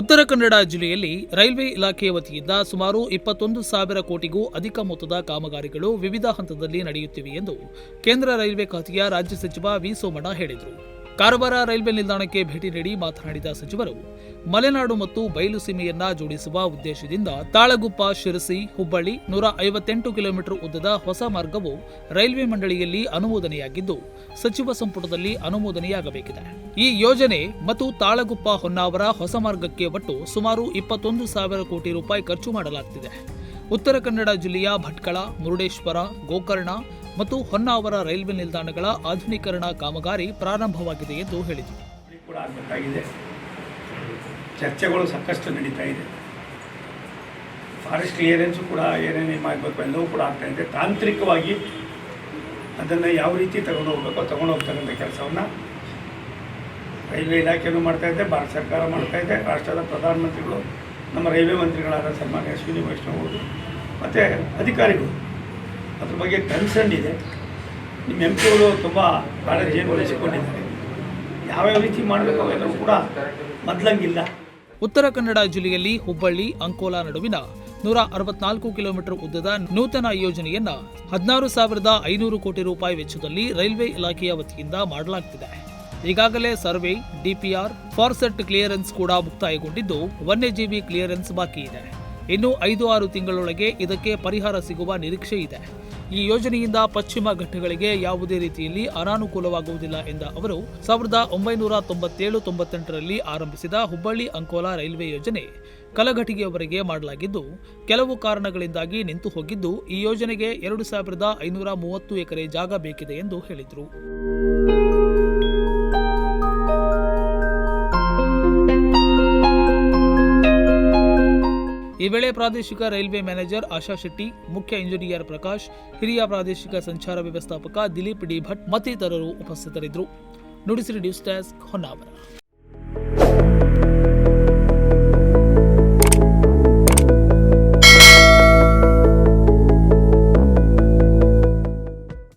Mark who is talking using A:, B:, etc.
A: ಉತ್ತರ ಕನ್ನಡ ಜಿಲ್ಲೆಯಲ್ಲಿ ರೈಲ್ವೆ ಇಲಾಖೆ ವತಿಯಿಂದ ಸುಮಾರು ಇಪ್ಪತ್ತೊಂದು ಸಾವಿರ ಕೋಟಿಗೂ ಅಧಿಕ ಮೊತ್ತದ ಕಾಮಗಾರಿಗಳು ವಿವಿಧ ಹಂತದಲ್ಲಿ ನಡೆಯುತ್ತಿವೆ ಎಂದು ಕೇಂದ್ರ ರೈಲ್ವೆ ಖಾತೆಯ ರಾಜ್ಯ ಸಚಿವ ವಿ ಸೋಮಣ್ಣ ಹೇಳಿದರು. ಕಾರವಾರ ರೈಲ್ವೆ ನಿಲ್ದಾಣಕ್ಕೆ ಭೇಟಿ ನೀಡಿ ಮಾತನಾಡಿದ ಸಚಿವರು, ಮಲೆನಾಡು ಮತ್ತು ಬಯಲು ಸೀಮೆಯನ್ನ ಜೋಡಿಸುವ ಉದ್ದೇಶದಿಂದ ತಾಳಗುಪ್ಪ, ಶಿರಸಿ, ಹುಬ್ಬಳ್ಳಿ ನೂರ ಐವತ್ತೆಂಟು ಕಿಲೋಮೀಟರ್ ಉದ್ದದ ಹೊಸ ಮಾರ್ಗವು ರೈಲ್ವೆ ಮಂಡಳಿಯಲ್ಲಿ ಅನುಮೋದನೆಯಾಗಿದ್ದು, ಸಚಿವ ಸಂಪುಟದಲ್ಲಿ ಅನುಮೋದನೆಯಾಗಬೇಕಿದೆ. ಈ ಯೋಜನೆ ಮತ್ತು ತಾಳಗುಪ್ಪ ಹೊನ್ನಾವರ ಹೊಸ ಮಾರ್ಗಕ್ಕೆ ಒಟ್ಟು ಸುಮಾರು ಇಪ್ಪತ್ತೊಂದು ಸಾವಿರ ಕೋಟಿ ರೂಪಾಯಿ ಖರ್ಚು ಮಾಡಲಾಗುತ್ತಿದೆ ಉತ್ತರ ಕನ್ನಡ ಜಿಲ್ಲೆಯ ಭಟ್ಕಳ, ಮುರುಡೇಶ್ವರ, ಗೋಕರ್ಣ ಮತ್ತು ಹೊನ್ನಾವರ ರೈಲ್ವೆ ನಿಲ್ದಾಣಗಳ ಆಧುನೀಕರಣ ಕಾಮಗಾರಿ ಪ್ರಾರಂಭವಾಗಿದೆ ಎಂದು
B: ಆಗಬೇಕಾಗಿದೆ ಚರ್ಚೆಗಳು ಸಾಕಷ್ಟು ನಡೀತಾ ಇದೆ. ಫಾರೆಸ್ಟ್ ಕ್ಲಿಯರೆನ್ಸು ಕೂಡ ಏನೇನು ಮಾಡಬೇಕು ಎಲ್ಲವೂ ಕೂಡ ಆಗ್ತಾ ಇದೆ. ತಾಂತ್ರಿಕವಾಗಿ ಅದನ್ನು ಯಾವ ರೀತಿ ತಗೊಂಡು ಹೋಗ್ಬೇಕೋ, ತಗೊಂಡು ಹೋಗ್ತಕ್ಕಂಥ ಕೆಲಸವನ್ನು ರೈಲ್ವೆ ಇಲಾಖೆಯೂ ಮಾಡ್ತಾ ಇದೆ, ಭಾರತ ಸರ್ಕಾರ ಮಾಡ್ತಾ ಇದೆ, ರಾಷ್ಟ್ರದ ಪ್ರಧಾನಮಂತ್ರಿಗಳು, ನಮ್ಮ ರೈಲ್ವೆ ಮಂತ್ರಿಗಳಾದ ಸನ್ಮಾನ್ಯ ಅವರು, ಮತ್ತು ಅಧಿಕಾರಿಗಳು. ಅದ್ರ ಬಗ್ಗೆ ಕನ್ಸರ್ನ್ ಇದೆ. ನಿಮ್ಮ ಎಂ ಅವರು ತುಂಬ ಕಾಳಜಿಯನ್ನು ವಹಿಸಿಕೊಂಡಿದ್ದಾರೆ ಯಾವ್ಯಾವ ರೀತಿ ಮಾಡಬೇಕು ಅವೆಲ್ಲವೂ ಕೂಡ ಮೊದಲಂಗಿಲ್ಲ.
A: ಉತ್ತರ ಕನ್ನಡ ಜಿಲ್ಲೆಯಲ್ಲಿ ಹುಬ್ಬಳ್ಳಿ, ಅಂಕೋಲಾ ನಡುವಿನ ನೂರ ಅರವತ್ನಾಲ್ಕು ಕಿಲೋಮೀಟರ್ ಉದ್ದದ ನೂತನ ಯೋಜನೆಯನ್ನ ಹದಿನಾರು ಸಾವಿರದ ಐನೂರು ಕೋಟಿ ರೂಪಾಯಿ ವೆಚ್ಚದಲ್ಲಿ ರೈಲ್ವೆ ಇಲಾಖೆಯ ವತಿಯಿಂದ ಮಾಡಲಾಗುತ್ತಿದೆ ಈಗಾಗಲೇ ಸರ್ವೆ, ಡಿಪಿಆರ್, ಫಾರ್ಸೆಟ್ ಕ್ಲಿಯರೆನ್ಸ್ ಕೂಡ ಮುಕ್ತಾಯಗೊಂಡಿದ್ದು ವನ್ಯಜೀವಿ ಕ್ಲಿಯರೆನ್ಸ್ ಬಾಕಿ ಇದೆ. ಇನ್ನು ಐದು ಆರು ತಿಂಗಳೊಳಗೆ ಇದಕ್ಕೆ ಪರಿಹಾರ ಸಿಗುವ ನಿರೀಕ್ಷೆ ಇದೆ. ಈ ಯೋಜನೆಯಿಂದ ಪಶ್ಚಿಮ ಘಟ್ಟಗಳಿಗೆ ಯಾವುದೇ ರೀತಿಯಲ್ಲಿ ಅನಾನುಕೂಲವಾಗುವುದಿಲ್ಲ ಎಂದ ಅವರು, ಸಾವಿರದ ಒಂಬೈನೂರ ತೊಂಬತ್ತೇಳು ತೊಂಬತ್ತೆಂಟರಲ್ಲಿ ಆರಂಭಿಸಿದ ಹುಬ್ಬಳ್ಳಿ ಅಂಕೋಲಾ ರೈಲ್ವೆ ಯೋಜನೆ ಕಲಘಟಿಗೆಯವರೆಗೆ ಮಾಡಲಾಗಿದ್ದು, ಕೆಲವು ಕಾರಣಗಳಿಂದಾಗಿ ನಿಂತು ಹೋಗಿದ್ದು ಈ ಯೋಜನೆಗೆ ಎರಡು ಸಾವಿರದ ಐನೂರ ಮೂವತ್ತು ಎಕರೆ ಜಾಗ ಬೇಕಿದೆ ಎಂದು ಹೇಳಿದರು. ಈ ವೇಳೆ ಪ್ರಾದೇಶಿಕ ರೈಲ್ವೆ ಮ್ಯಾನೇಜರ್ ಆಶಾ ಶೆಟ್ಟಿ, ಮುಖ್ಯ ಇಂಜಿನಿಯರ್ ಪ್ರಕಾಶ್, ಹಿರಿಯ ಪ್ರಾದೇಶಿಕ ಸಂಚಾರ ವ್ಯವಸ್ಥಾಪಕ ದಿಲೀಪ್ ಡಿ ಭಟ್ ಮತ್ತಿತರರು ಉಪಸ್ಥಿತರಿದ್ದರು. Nudisiri news desk Honnavar.